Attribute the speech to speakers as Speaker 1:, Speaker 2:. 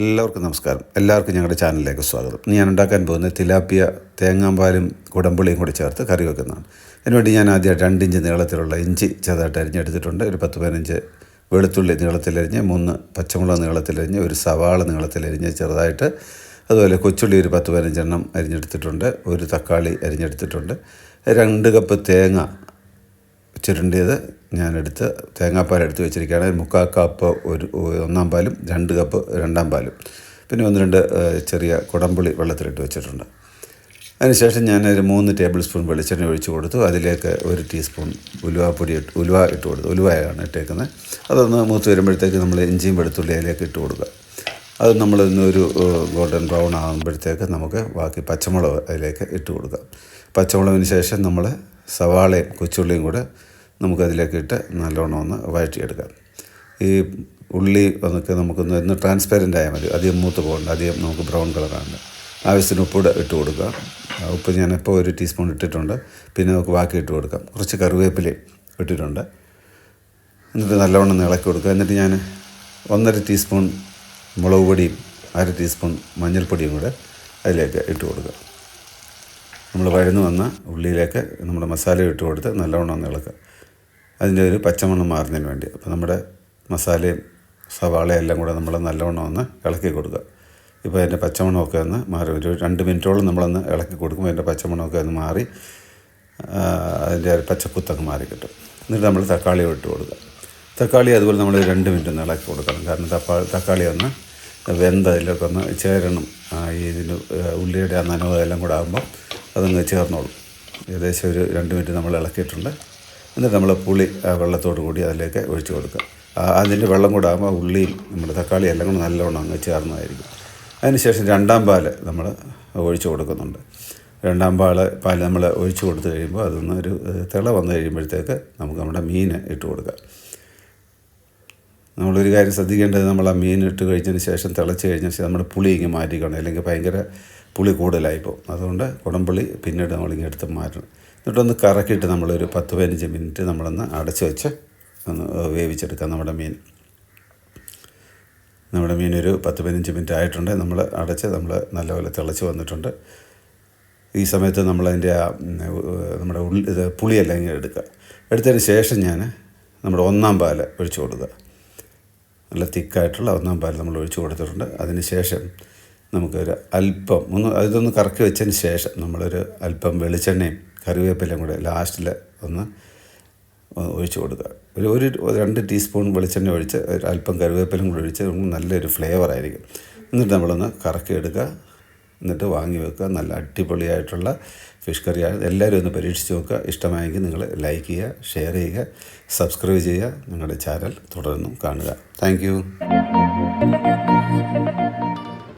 Speaker 1: എല്ലാവർക്കും നമസ്കാരം. എല്ലാവർക്കും ഞങ്ങളുടെ ചാനലിലേക്ക് സ്വാഗതം. ഞാൻ ഉണ്ടാക്കാൻ പോകുന്നത് തിലാപ്പിയ തേങ്ങാമ്പാലും കുടമ്പുളിയും കൂടി ചേർത്ത് കറി വെക്കുന്നതാണ്. അതിനുവേണ്ടി ഞാൻ ആദ്യം രണ്ട് ഇഞ്ച് നീളത്തിലുള്ള ഇഞ്ചി ചെറുതായിട്ട് അരിഞ്ഞെടുത്തിട്ടുണ്ട്. ഒരു പത്ത് പതിനഞ്ച് വെളുത്തുള്ളി നീളത്തിലരിഞ്ഞ് മൂന്ന് പച്ചമുളക് നീളത്തിലരിഞ്ഞ് ഒരു സവാള നീളത്തിലരിഞ്ഞ് ചെറുതായിട്ട് അതുപോലെ കൊച്ചുള്ളി ഒരു പത്ത് പതിനഞ്ചെണ്ണം അരിഞ്ഞെടുത്തിട്ടുണ്ട്. ഒരു തക്കാളി അരിഞ്ഞെടുത്തിട്ടുണ്ട്. രണ്ട് കപ്പ് തേങ്ങ ചുരുണ്ടിയത് ഞാനെടുത്ത് തേങ്ങാപ്പാൽ എടുത്ത് വെച്ചിരിക്കുകയാണ് മുക്കാൽ കപ്പ് ഒരു ഒന്നാം പാലും രണ്ട് കപ്പ് രണ്ടാം പാലും. പിന്നെ ഒന്ന് രണ്ട് ചെറിയ കുടംപുളി വെള്ളത്തിലിട്ട് വെച്ചിട്ടുണ്ട്. അതിനുശേഷം ഞാൻ ഒരു മൂന്ന് ടേബിൾ സ്പൂൺ വെളിച്ചെണ്ണ ഒഴിച്ച് കൊടുത്തു. അതിലേക്ക് ഒരു ടീസ്പൂൺ ഉലുവാപ്പൊടി ഇട്ട് ഉലുവ ഇട്ട് കൊടുത്തു. ഉലുവയാണ് ഇട്ടേക്കുന്നത്. അതൊന്ന് മൂത്ത് വരുമ്പോഴത്തേക്ക് നമ്മൾ ഇഞ്ചിയും വെളുത്തുള്ളി അതിലേക്ക് ഇട്ട് കൊടുക്കുക. അത് നമ്മൾ ഒരു ഗോൾഡൻ ബ്രൗൺ ആകുമ്പോഴത്തേക്ക് നമുക്ക് ബാക്കി പച്ചമുളക് അതിലേക്ക് ഇട്ട് കൊടുക്കാം. പച്ചമുളകിന് ശേഷം നമ്മൾ സവാളയും കൊച്ചുള്ളിയും കൂടെ നമുക്കതിലേക്ക് ഇട്ട് നല്ലോണം ഒന്ന് വഴറ്റിയെടുക്കാം. ഈ ഉള്ളി ഒക്കെ നമുക്കൊന്ന് ഒന്ന് ട്രാൻസ്പെറന്റ് ആയാൽ മതി. അധികം മൂത്ത് പോകണ്ട. അധികം നമുക്ക് ബ്രൗൺ കളറാണ് ആവശ്യത്തിന് ഉപ്പൂടെ ഇട്ട് കൊടുക്കുക. ആ ഉപ്പ് ഞാനിപ്പോൾ ഒരു ടീസ്പൂൺ ഇട്ടിട്ടുണ്ട്. പിന്നെ നമുക്ക് ബാക്കി ഇട്ട് കൊടുക്കാം. കുറച്ച് കറിവേപ്പിലയും ഇട്ടിട്ടുണ്ട്. എന്നിട്ട് നല്ലവണ്ണം ഇളക്കി കൊടുക്കുക. എന്നിട്ട് ഞാൻ ഒന്നര ടീസ്പൂൺ മുളക് പൊടിയും അര ടീസ്പൂൺ മഞ്ഞൾപ്പൊടിയും കൂടെ അതിലേക്ക് ഇട്ട് കൊടുക്കുക. നമ്മൾ വഴന്നു വന്ന ഉള്ളിയിലേക്ക് നമ്മുടെ മസാല ഇട്ട് കൊടുത്ത് നല്ലവണ്ണം ഒന്ന് ഇളക്കുക. അതിന്റെ ഒരു പച്ചമണം മാറുന്നതിന് വേണ്ടി. അപ്പോൾ നമ്മുടെ മസാലയും സവാളയും എല്ലാം കൂടെ നമ്മൾ നല്ലവണ്ണം ഒന്ന് ഇളക്കി കൊടുക്കുക. ഇപ്പോൾ അതിന്റെ പച്ചമണമൊക്കെ ഒന്ന് മാറി ഒരു രണ്ട് മിനിറ്റോളം നമ്മളൊന്ന് ഇളക്കി കൊടുക്കുമ്പോൾ അതിന്റെ പച്ചമണമൊക്കെ ഒന്ന് മാറി അതിന്റെ പച്ചക്കുത്തൊക്കെ മാറി കിട്ടും. എന്നിട്ട് നമ്മൾ തക്കാളി ഇട്ട് കൊടുക്കുക. തക്കാളി അതുപോലെ നമ്മൾ രണ്ട് മിനിറ്റ് ഒന്ന് ഇളക്കി കൊടുക്കണം. കാരണം തക്കാ തക്കാളി ഒന്ന് വെന്ത് അതിലൊക്കെ ഒന്ന് ചേരണം. ഈ ഇതിന് ഉള്ളിയുടെ ആ നനവ് എല്ലാം കൂടെ ആകുമ്പോൾ അതങ്ങ് ചേർന്നോളും. ഏകദേശം ഒരു രണ്ട് മിനിറ്റ് നമ്മൾ ഇളക്കിയിട്ടുണ്ട്. എന്നിട്ട് നമ്മൾ പുളി വെള്ളത്തോട് കൂടി അതിലേക്ക് ഒഴിച്ചു കൊടുക്കുക. അതിന്റെ വെള്ളം കൂടെ ആകുമ്പോൾ ഉള്ളിയും നമ്മുടെ തക്കാളി എല്ലാം കൂടെ നല്ലവണ്ണം അങ്ങ് ചേർന്നതായിരിക്കും. അതിനുശേഷം രണ്ടാം പാൽ നമ്മൾ ഒഴിച്ചു കൊടുക്കുന്നുണ്ട്. രണ്ടാം പാൽ പാൽ നമ്മൾ ഒഴിച്ചു കൊടുത്തു കഴിയുമ്പോൾ അതൊന്ന് ഒരു തിള വന്നു കഴിയുമ്പോഴത്തേക്ക് നമുക്ക് നമ്മുടെ മീൻ ഇട്ട് കൊടുക്കാം. നമ്മളൊരു കാര്യം ശ്രദ്ധിക്കേണ്ടത് നമ്മൾ ആ മീൻ ഇട്ട് കഴിച്ചതിന് ശേഷം തിളച്ച് കഴിഞ്ഞതിന് ശേഷം നമ്മുടെ പുളി ഇങ്ങനെ മാറ്റിക്കണം. അല്ലെങ്കിൽ ഭയങ്കര പുളി കൂടുതലായിപ്പോൾ അതുകൊണ്ട് കുടംപുളി പിന്നീട് നമ്മളിങ്ങനെ എടുത്ത് മാറ്റണം. എന്നിട്ടൊന്ന് കറക്കിയിട്ട് നമ്മളൊരു പത്ത് പതിനഞ്ച് മിനിറ്റ് നമ്മളൊന്ന് അടച്ച് വെച്ച് ഒന്ന് വേവിച്ചെടുക്കാം. നമ്മുടെ മീൻ. നമ്മുടെ മീൻ ഒരു പത്ത് പതിനഞ്ച് മിനിറ്റ് ആയിട്ടുണ്ട്. നമ്മൾ അടച്ച് നമ്മൾ നല്ലപോലെ തിളച്ച് വന്നിട്ടുണ്ട്. ഈ സമയത്ത് നമ്മളതിന്റെ ആ നമ്മുടെ ഉള്ളി ഇത് പുളിയെല്ലാം ഇങ്ങനെ എടുക്കുക. എടുത്തതിന് ശേഷം ഞാൻ നമ്മുടെ ഒന്നാം പാൽ ഒഴിച്ചു കൊടുക്കുക. നല്ല തിക്കായിട്ടുള്ള ഒന്നാം പാൽ നമ്മൾ ഒഴിച്ചു കൊടുത്തിട്ടുണ്ട്. അതിന് ശേഷം നമുക്കൊരു അല്പം ഒന്ന് ഇതൊന്ന് കറക്കി വെച്ചതിന് ശേഷം നമ്മളൊരു അല്പം വെളിച്ചെണ്ണയും കറിവേപ്പിലയും കൂടെ ലാസ്റ്റിൽ ഒന്ന് ഒഴിച്ചു കൊടുക്കുക. ഒരു ഒരു രണ്ട് ടീസ്പൂൺ വെളിച്ചെണ്ണ ഒഴിച്ച് അല്പം കറിവേപ്പിലും കൂടെ ഒഴിച്ച് നല്ലൊരു ഫ്ലേവർ ആയിരിക്കും. എന്നിട്ട് നമ്മളൊന്ന് കറക്കി എടുക്കുക. എന്നിട്ട് വാങ്ങി വെക്കുക. നല്ല അടിപൊളിയായിട്ടുള്ള ഫിഷ് കറി ആണ് എല്ലാവരും ഒന്ന് പരീക്ഷിച്ച് നോക്കുക. ഇഷ്ടമായെങ്കിൽ നിങ്ങൾ ലൈക്ക് ചെയ്യുക ഷെയർ ചെയ്യുക സബ്സ്ക്രൈബ് ചെയ്യുക. നിങ്ങളുടെ ചാനൽ തുടർന്നും കാണുക. താങ്ക്